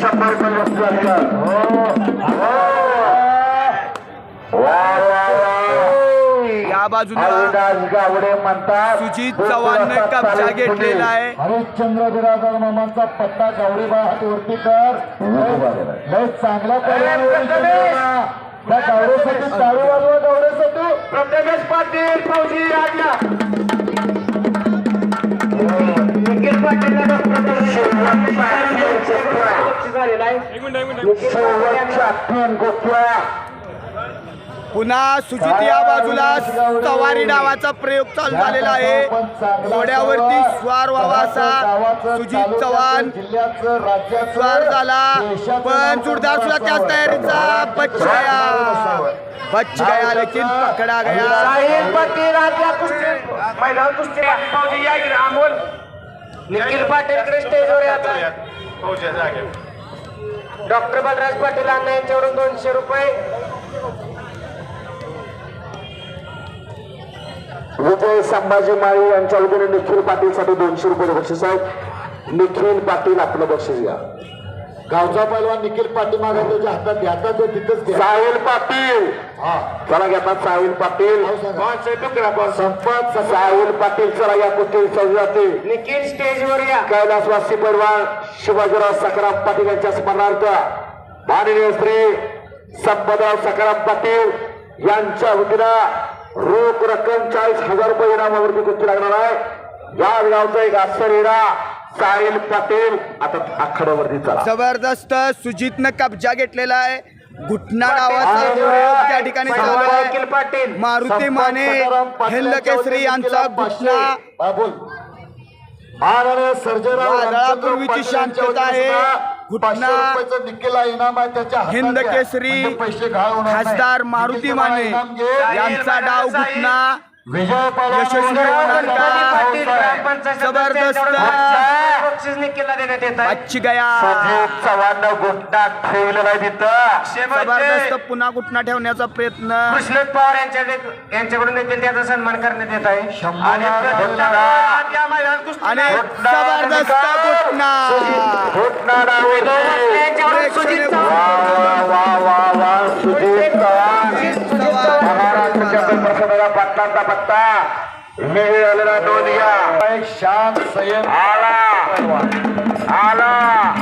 शंभर रुपये वस्तू असतात हो. या बाजूला गावडे म्हणतात सुजित चव्हाणने कब्जा घेतलेला आहे. हरिश्चंद्र बिराजदार मामांचा पट्टा गावडीबा हातवरती कर. लय चांगला त्या गावडेसाठी दारू वाजवा गावडेसाठी. प्रथमेश पाटील फौजी राजा निखिल पाटील तीन पुन्हा सुजित या बाजूला सवारी नावाचा प्रयोग चालू झालेला आहे. घोड्यावरती स्वार व्हावा असा सुजित चव्हाण. स्वार झाला पण जोरदार सुद्धा त्याच तयारीचा बच गया. बच गया लेकिन पकडा गया निखिल पाटील स्टेजवर डॉक्टर बलराज पाटील अण्णा यांच्यावरून दोनशे रुपये. विजय संभाजी माळी यांच्या वतीने निखिल पाटील साठी दोनशे रुपये बक्षीस आहेत. निखिल पाटील आपलं बक्षीस घ्या. गावचा पैलवान निखिल पाटीमागे त्याच्या हातात घ्यातात ते तिथंच साहिल पाटील. हा. चला घेतात साहिल पाटील. संपत साहिल पाटील चला या कुस्ती सजवाते निखिल स्टेजवर या. कैलासवासी पैलवान शिवाजीराव सकाराम पाटील यांच्या स्मरणार्थ. माननीय श्री संपतराव सकाराम पाटील यांच्या वतीनं रोख रक्कम चाळीस हजार रुपये इनामावरती कुस्ती लागणार आहे. या गावचा एक साहिल पाटील आता आखाड्यावरती चला. जबरदस्त सुजितनं कब्जा घेतलेला आहे. घुटना नावाचा प्रयोग त्या ठिकाणी चालू आहे. मारुती माने हेल्ल केसरी यांचा घुटना. वादळापूर्वीची शांतता आहे. घुटना हिंद. केसरी म्हणजे. खासदार मारुती माने. यांचा डाव घुटना. जबरदस्त. बच गया सुजित चव्हाण घुटना ठेवलेला आहे. तिथं. जबरदस्त पुन्हा घुटना ठेवण्याचा प्रयत्न. कृष्णत पवार यांच्या यांच्याकडून देखील त्याचा सन्मान करण्यात येत आहे. आणि घुटना या मैदानात कुस्ती आणि घुटना जबरदस्त घुटना घुटना डावेली यांच्याकडून सुजित चव्हाण वा वा वा वा सुजित चव्हाण. महाराष्ट्राच्या प्रसन्नला पाटलांचा पत्ता. घ्या एक शांत संयम. आला. आला.